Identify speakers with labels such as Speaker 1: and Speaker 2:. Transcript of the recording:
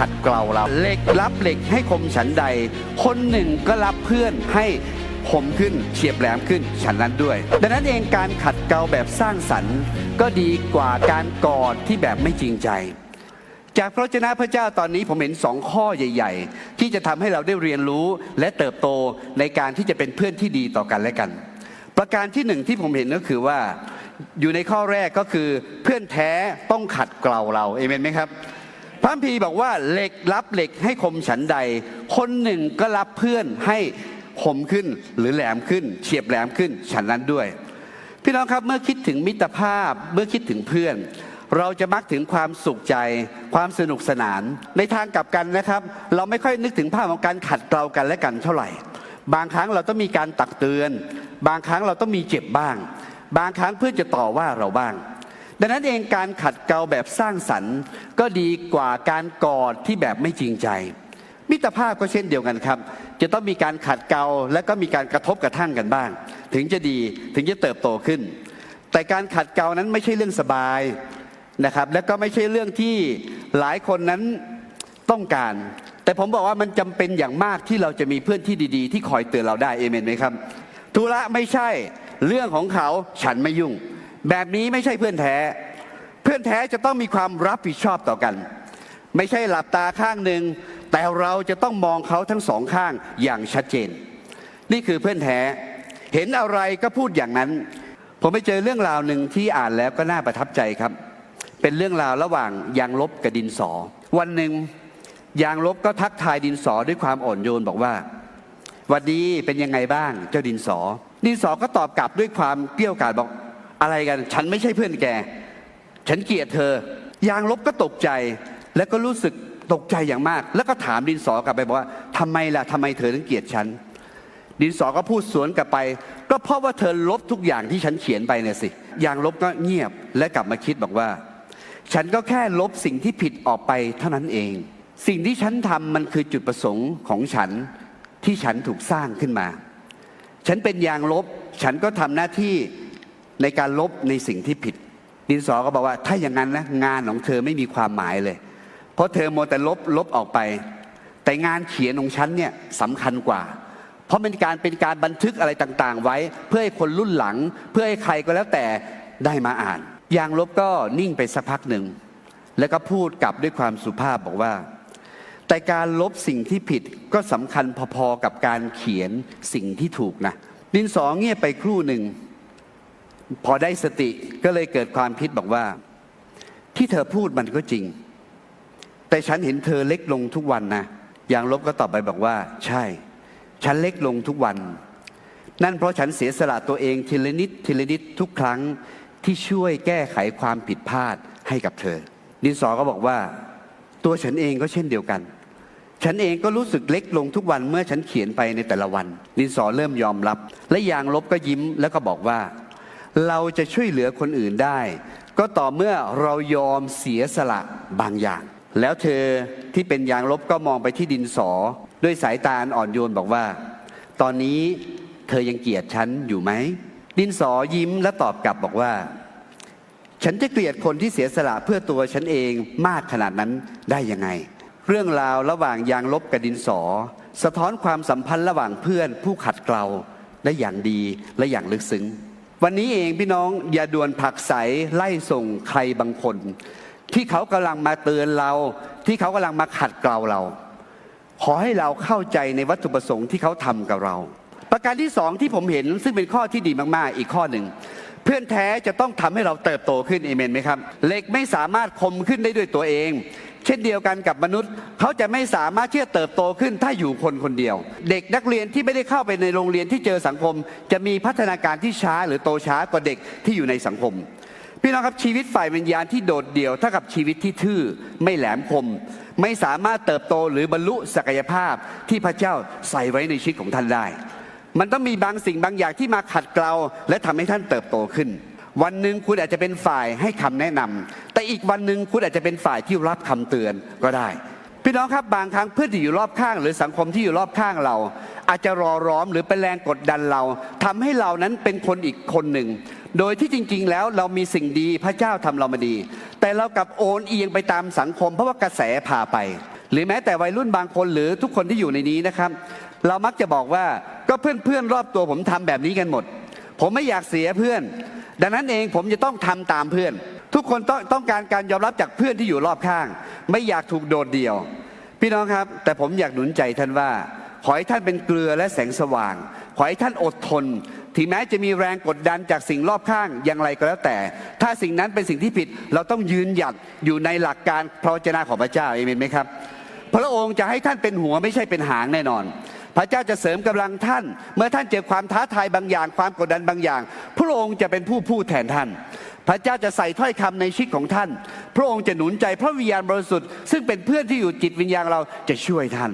Speaker 1: ขัดเกลาเราเหล็กรับเหล็กให้คมฉันใด คนหนึ่งก็รับเพื่อนให้คมขึ้นเฉียบแหลมขึ้นฉันนั้นด้วย ดังนั้นเองการขัดเกลาแบบสร้างสรรค์ ก็ดีกว่าการกอดที่แบบไม่จริงใจ จากพระเจ้าพระเจ้าตอนนี้ผมเห็นสองข้อใหญ่ ๆ ที่จะทำให้เราได้เรียนรู้และเติบโตในการที่จะเป็นเพื่อนที่ดีต่อกันและกัน ประการที่หนึ่งที่ผมเห็นก็คือว่าอยู่ในข้อแรกก็คือเพื่อนแท้ต้องขัดเกลาเราเอเมนไหมครับ พระคัมภีบอกว่าเหล็กรับเหล็กให้คมฉันใด คนหนึ่งก็รับเพื่อนให้คมขึ้นหรือแหลมขึ้น เฉียบแหลมขึ้นฉันนั้นด้วย พี่น้องครับเมื่อคิดถึงมิตรภาพเมื่อคิดถึงเพื่อน เราจะมักถึงความสุขใจ ความสนุกสนาน ในทางกลับกันนะครับ เราไม่ค่อยนึกถึงภาพของการขัดเกลากันและกันเท่าไหร่ บางครั้งเราต้องมีการตักเตือน บางครั้งเราต้องมีเจ็บบ้าง บางครั้งเพื่อนจะต่อว่าเราบ้าง ดังนั้นเองการขัดเกลาแบบสร้างสรรค์ ก็ดีกว่าการกอดที่แบบไม่จริงใจ มิตรภาพก็เช่นเดียวกันครับ จะต้องมีการขัดเกลาและก็มีการกระทบกระทั่งกันบ้าง ถึงจะดีถึงจะเติบโตขึ้น แต่การขัดเกลานั้นไม่ใช่เรื่องสบายนะครับ และก็ไม่ใช่เรื่องที่หลายคนนั้นต้องการ แต่ผมบอกว่ามันจำเป็นอย่างมากที่เราจะมีเพื่อนที่ดีๆ ที่คอยเตือนเราได้เอเมนไหมครับธุระไม่ใช่เรื่องของเขาฉันไม่ยุ่ง แบบนี้ไม่ใช่เพื่อนแท้ เพื่อนแท้จะต้องมีความรับผิดชอบต่อกัน ไม่ใช่หลับตาข้างหนึ่ง แต่เราจะต้องมองเขาทั้งสองข้างอย่างชัดเจน นี่คือเพื่อนแท้ เห็นอะไรก็พูดอย่างนั้น ผมไปเจอเรื่องราวหนึ่งที่อ่านแล้วก็น่าประทับใจครับ เป็นเรื่องราวระหว่างยางลบกับดินสอ วันหนึ่งยางลบก็ทักทายดินสอด้วยความอ่อนโยนบอกว่าวัดดีเป็นยังไงบ้างเจ้าดินสอ ดินสอก็ตอบกลับด้วยความเกรี้ยวกราดบอก อะไรกัน ฉันไม่ใช่เพื่อนแก ฉันเกลียดเธอ ยางลบก็ตกใจ แล้วก็รู้สึกตกใจอย่างมาก แล้วก็ถามดินสอกลับไปบอกว่าทำไมล่ะทำไมเธอถึงเกลียดฉัน ดินสอก็พูดสวนกลับไป ก็เพราะว่าเธอลบทุกอย่างที่ฉันเขียนไปเนี่ยสิ ยางลบก็เงียบและกลับมาคิดบอกว่า ฉันก็แค่ลบสิ่งที่ผิดออกไปเท่านั้นเอง สิ่งที่ฉันทำมันคือจุดประสงค์ของฉันที่ฉันถูกสร้างขึ้นมา ฉันเป็นยางลบ ฉันก็ทำหน้าที่ ในการลบในสิ่งที่ผิด ดินสอก็บอกว่า ถ้าอย่างนั้นนะงานของเธอไม่มีความหมายเลย เพราะเธอโมวแต่ลบลบออกไป แต่งานเขียนของฉันเนี่ยสำคัญกว่า เพราะเป็นการเป็นการบันทึกอะไรต่างๆ ไว้ เพื่อให้คนรุ่นหลัง เพื่อให้ใครก็แล้วแต่ได้มาอ่าน ยางลบก็นิ่งไปสักพักหนึ่งแล้วก็พูดกลับด้วยความสุภาพบอกว่า แต่การลบสิ่งที่ผิดก็สำคัญพอๆกับการเขียนสิ่งที่ถูกนะดินสอเงียบไปครู่หนึ่ง พอได้สติก็เลยเกิดความคิดบอกว่า ที่เธอพูดมันก็จริง แต่ฉันเห็นเธอเล็กลงทุกวันนะอย่างลบก็ตอบไปบอกว่า ใช่ ฉันเล็กลงทุกวัน นั่นเพราะฉันเสียสละตัวเองทีละนิดทีละนิดทุกครั้งที่ช่วยแก้ไขความผิดพลาดให้กับเธอ ดินสอก็บอกว่า ตัวฉันเองก็เช่นเดียวกัน ฉันเองก็รู้สึกเล็กลงทุกวันเมื่อฉันเขียนไปในแต่ละวัน ดินสอเริ่มยอมรับ และยางลบก็ยิ้มแล้วก็บอกว่า เราจะช่วยเหลือคนอื่นได้ ก็ต่อเมื่อเรายอมเสียสละบางอย่าง แล้วเธอที่เป็นยางลบก็มองไปที่ดินสอ ด้วยสายตาอ่อนโยนบอกว่า ตอนนี้เธอยังเกลียดฉันอยู่ไหม ดินสอยิ้มและตอบกลับบอกว่า ฉันจะเกลียดคนที่เสียสละเพื่อตัวฉันเองมากขนาดนั้นได้ยังไง เรื่องราวระหว่างยางลบกับดินสอ สะท้อนความสัมพันธ์ระหว่างเพื่อนผู้ขัดเกลาได้อย่างดีและอย่างลึกซึ้ง วันนี้เองพี่น้องอย่าด่วนผักใสไล่ส่งใครบางคน ที่เขากำลังมาเตือนเรา ที่เขากำลังมาขัดเกลาเรา ขอให้เราเข้าใจในวัตถุประสงค์ที่เขาทำกับเรา ประการที่สองที่ผมเห็นซึ่งเป็นข้อที่ดีมากๆ อีกข้อหนึ่งเพื่อนแท้จะต้องทำให้เราเติบโตขึ้นเอเมนไหมครับเหล็กไม่สามารถคมขึ้นได้ด้วยตัวเอง เช่นเดียวกันกับมนุษย์ เขาจะไม่สามารถที่จะเติบโตขึ้นถ้าอยู่คนคนเดียว เด็กนักเรียนที่ไม่ได้เข้าไปในโรงเรียนที่เจอสังคม จะมีพัฒนาการที่ช้าหรือโตช้ากว่าเด็กที่อยู่ในสังคม พี่น้องครับชีวิตฝ่ายวิญญาณที่โดดเดี่ยวเท่ากับชีวิตที่ทื่อไม่แหลมคม ไม่สามารถเติบโตหรือบรรลุศักยภาพที่พระเจ้าใส่ไว้ในชีวิตของท่านได้ มันต้องมีบางสิ่งบางอย่างที่มาขัดเกลาและทำให้ท่านเติบโตขึ้น วันหนึ่งคุณอาจจะเป็นฝ่ายให้คำแนะนำแต่อีกวันหนึ่งคุณอาจจะเป็นฝ่ายที่รับคำเตือนก็ได้ พี่น้องครับบางครั้งเพื่อนที่อยู่รอบข้าง หรือสังคมที่อยู่รอบข้างเรา อาจจะรอร้อมหรือเป็นแรงกดดันเราทำให้เรานั้นเป็นคนอีกคนหนึ่ง โดยที่จริง ๆ แล้วเรามีสิ่งดีพระเจ้าทำเรามาดี แต่เรากลับโอนเอียงไปตามสังคม เพราะว่ากระแสพาไป หรือแม้แต่วัยรุ่นบางคนหรือทุกคนที่อยู่ในนี้นะครับ เรามักจะบอกว่าก็เพื่อนๆรอบตัวผมทำแบบนี้กันหมด ผมไม่อยากเสียเพื่อน ดังนั้นเองผมจะต้องทำตามเพื่อน ทุกคนต้องต้องการการยอมรับจากเพื่อนที่อยู่รอบข้าง ไม่อยากถูกโดดเดี่ยว พี่น้องครับ แต่ผมอยากหนุนใจท่านว่า ขอให้ท่านเป็นเกลือและแสงสว่าง ขอให้ท่านอดทนถึงแม้จะมีแรงกดดันจากสิ่งรอบข้างอย่างไรก็แล้วแต่ ถ้าสิ่งนั้นเป็นสิ่งที่ผิดเราต้องยืนหยัดอยู่ในหลักการพระวจนะของพระเจ้าเอเมนไหมครับ พระองค์จะให้ท่านเป็นหัวไม่ใช่เป็นหางแน่นอน พระเจ้าจะเสริมกำลังท่าน เมื่อท่านเจอความท้าทายบางอย่าง ความกดดันบางอย่าง พระองค์จะเป็นผู้พูดแทนท่าน พระเจ้าจะใส่ถ้อยคำในชีวิตของท่าน พระองค์จะหนุนใจพระวิญญาณบริสุทธิ์ซึ่งเป็นเพื่อนที่อยู่จิตวิญญาณเราจะช่วยท่าน